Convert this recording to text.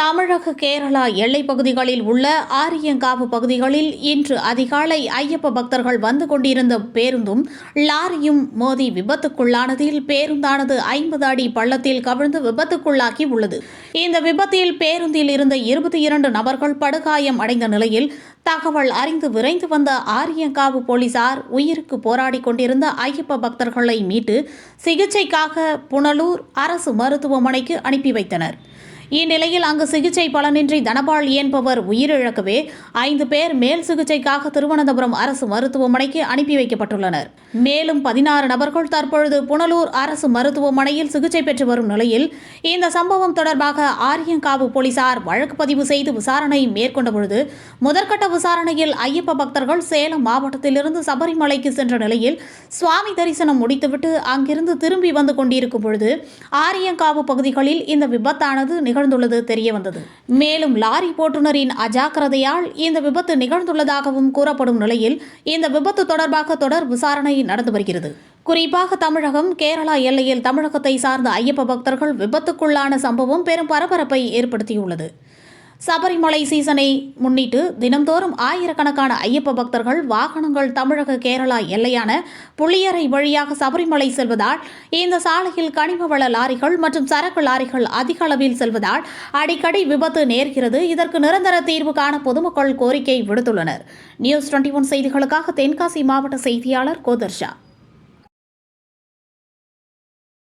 தமிழக கேரளா எல்லைப் பகுதிகளில் உள்ள ஆரியங்காவு பகுதிகளில் இன்று அதிகாலை ஐயப்ப பக்தர்கள் வந்து கொண்டிருந்த பேருந்தும் லாரியும் மோதி விபத்துக்குள்ளானதில் பேருந்தானது ஐம்பது அடி பள்ளத்தில் கவிழ்ந்து விபத்துக்குள்ளாகி உள்ளது. இந்த விபத்தில் பேருந்தில் இருந்த இருபத்தி இரண்டு நபர்கள் படுகாயம் அடைந்த நிலையில் தகவல் அறிந்து விரைந்து வந்த ஆரியங்காவு போலீசார் உயிருக்கு போராடி கொண்டிருந்த ஐயப்ப பக்தர்களை மீட்டு சிகிச்சைக்காக புனலூர் அரசு மருத்துவமனைக்கு அனுப்பி வைத்தனர். இந்நிலையில் அங்கு சிகிச்சை பலனின்றி தனபால் என்பவர் உயிரிழக்கவே ஐந்து பேர் மேல் சிகிச்சைக்காக திருவனந்தபுரம் அரசு மருத்துவமனைக்கு அனுப்பி வைக்கப்பட்டுள்ளனர். மேலும் பதினாறு நபர்கள் தற்பொழுது புனலூர் அரசு மருத்துவமனையில் சிகிச்சை பெற்று வரும் நிலையில் இந்த சம்பவம் தொடர்பாக ஆரியங்காவு போலீசார் வழக்கு பதிவு செய்து விசாரணை மேற்கொண்ட பொழுது முதற்கட்ட விசாரணையில் ஐயப்ப பக்தர்கள் சேலம் மாவட்டத்திலிருந்து சபரிமலைக்கு சென்ற நிலையில் சுவாமி தரிசனம் முடித்துவிட்டு அங்கிருந்து திரும்பி வந்து கொண்டிருக்கும் பொழுது ஆரியங்காவு பகுதிகளில் இந்த விபத்தானது நிகழ்ந்துள்ளது தெரியவந்தது. மேலும் லாரி ஓட்டுநரின் அஜாக்கிரதையால் இந்த விபத்து நிகழ்ந்துள்ளதாகவும் கூறப்படும் நிலையில் இந்த விபத்து தொடர்பாக தொடர் விசாரணை நடந்து வருகிறது. குறிப்பாக தமிழகம் கேரளா எல்லையில் தமிழகத்தை சார்ந்த ஐயப்ப பக்தர்கள் விபத்துக்குள்ளான சம்பவம் பெரும் பரபரப்பை ஏற்படுத்தியுள்ளது. சபரிமலை சீசனை முன்னிட்டு தினம்தோறும் ஆயிரக்கணக்கான ஐயப்ப பக்தர்கள் வாகனங்கள் தமிழக கேரளா எல்லையான புளியரை வழியாக சபரிமலை செல்வதால் இந்த சாலையில் கனிம வள லாரிகள் மற்றும் சரக்கு லாரிகள் அதிக அளவில் செல்வதால் அடிக்கடி விபத்து நேர்கிறது. இதற்கு நிரந்தர தீர்வு காண பொதுமக்கள் கோரிக்கை விடுத்துள்ளனர். நியூஸ் டுவெண்டி ஒன் செய்திகளுக்காக தென்காசி மாவட்ட செய்தியாளர் கோதர்ஷா.